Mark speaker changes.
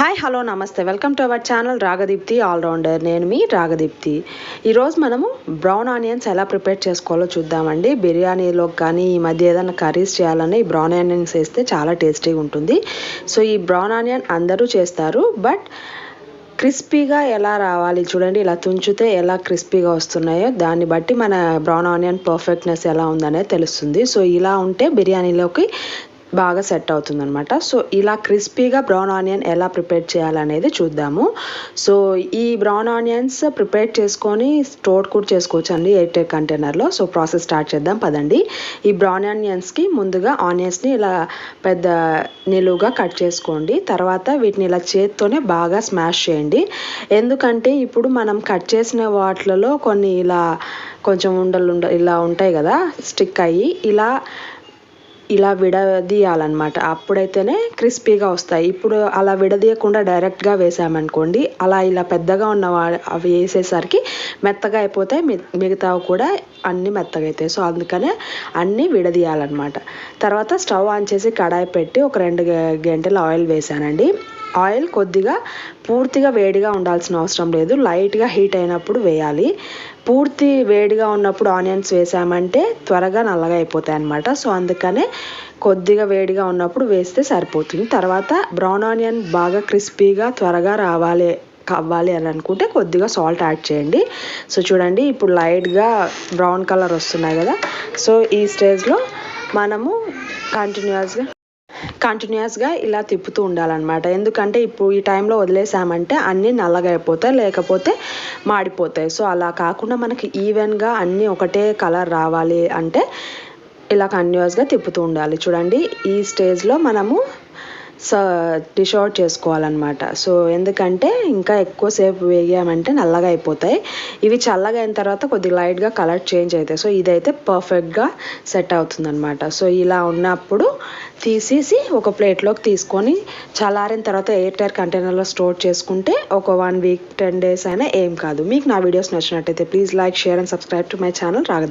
Speaker 1: Hi hello నమస్తే welcome to our channel Ragadeepthi allrounder నేను మీ రాగదీప్తి ఈరోజు మనము బ్రౌన్ ఆనియన్స్ ఎలా ప్రిపేర్ చేసుకోవాలో చూద్దామండి. బిర్యానీలో కానీ ఈ మధ్య ఏదైనా కర్రీస్ చేయాలని ఈ బ్రౌన్ ఆనియన్స్ వేస్తే చాలా టేస్టీగా ఉంటుంది. సో ఈ బ్రౌన్ ఆనియన్ అందరూ చేస్తారు బట్ క్రిస్పీగా ఎలా రావాలి చూడండి. ఇలా తుంచితే ఎలా క్రిస్పీగా వస్తున్నాయో దాన్ని బట్టి మన బ్రౌన్ ఆనియన్ పర్ఫెక్ట్నెస్ ఎలా ఉందనేది తెలుస్తుంది. సో ఇలా ఉంటే బిర్యానీలోకి బాగా సెట్ అవుతుంది అనమాట సో ఇలా క్రిస్పీగా బ్రౌన్ ఆనియన్ ఎలా ప్రిపేర్ చేయాలనేది చూద్దాము. సో ఈ బ్రౌన్ ఆనియన్స్ ప్రిపేర్ చేసుకొని స్టోర్ కూడా చేసుకోవచ్చు అండి ఎయిట్ కంటైనర్లో. సో ప్రాసెస్ స్టార్ట్ చేద్దాం పదండి. ఈ బ్రౌన్ ఆనియన్స్కి ముందుగా ఆనియన్స్ని ఇలా పెద్ద నిలువుగా కట్ చేసుకోండి. తర్వాత వీటిని ఇలా చేత్తోనే బాగా స్మాష్ చేయండి. ఎందుకంటే ఇప్పుడు మనం కట్ చేసిన వాటిలలో కొన్ని ఇలా కొంచెం ఉండలు ఉండ ఇలా ఉంటాయి కదా స్టిక్ అయ్యి ఇలా ఇలా విడదీయాలన్నమాట. అప్పుడైతేనే క్రిస్పీగా వస్తాయి. ఇప్పుడు అలా విడదీయకుండా డైరెక్ట్గా వేసామనుకోండి అలా ఇలా పెద్దగా ఉన్న అవి వేసేసరికి మెత్తగా అయిపోతాయి మి- మిగతావి కూడా అన్నీ మెత్తగా అవుతాయి సో అందుకనే అన్నీ విడదీయాలన్నమాట. తర్వాత స్టవ్ ఆన్ చేసి కడాయి పెట్టి ఒక రెండు గ- గంటలు ఆయిల్ వేసానండి. ఆయిల్ కొద్దిగా పూర్తిగా వేడిగా ఉండాల్సిన అవసరం లేదు. లైట్గా హీట్ అయినప్పుడు వేయాలి. పూర్తి వేడిగా ఉన్నప్పుడు ఆనియన్స్ వేసామంటే త్వరగా నల్లగా అయిపోతాయి అన్నమాట సో అందుకనే కొద్దిగా వేడిగా ఉన్నప్పుడు వేస్తే సరిపోతుంది. తర్వాత బ్రౌన్ ఆనియన్ బాగా క్రిస్పీగా త్వరగా రావాలి అవ్వాలి అని అనుకుంటే కొద్దిగా సాల్ట్ యాడ్ చేయండి. సో చూడండి ఇప్పుడు లైట్గా బ్రౌన్ కలర్ వస్తున్నాయి కదా. సో ఈ స్టేజ్లో మనము కంటిన్యూస్గా కంటిన్యూస్గా ఇలా తిప్పుతూ ఉండాలన్నమాట. ఎందుకంటే ఇప్పుడు ఈ టైంలో వదిలేసామంటే అన్నీ నల్లగా అయిపోతాయి లేకపోతే మాడిపోతాయి. సో అలా కాకుండా మనకి ఈవెన్గా అన్నీ ఒకటే కలర్ రావాలి అంటే ఇలా కంటిన్యూస్గా తిప్పుతూ ఉండాలి. చూడండి ఈ స్టేజ్లో మనము డిష్ అవుట్ చేసుకోవాలన్నమాట. సో ఎందుకంటే ఇంకా ఎక్కువసేపు వేయమంటే నల్లగా అయిపోతాయి. ఇవి చల్లగా అయిన తర్వాత కొద్దిగా లైట్గా కలర్ చేంజ్ అవుతాయి. సో ఇదైతే పర్ఫెక్ట్గా సెట్ అవుతుందన్నమాట. సో ఇలా ఉన్నప్పుడు తీసేసి ఒక ప్లేట్లోకి తీసుకొని చల్లారిన తర్వాత ఎయిర్ టైర్ కంటైనర్లో స్టోర్ చేసుకుంటే ఒక వన్ వీక్ టెన్ డేస్ అయినా ఏం కాదు. మీకు నా వీడియోస్ నచ్చినట్టయితే please like share and subscribe to my channel Ragadeep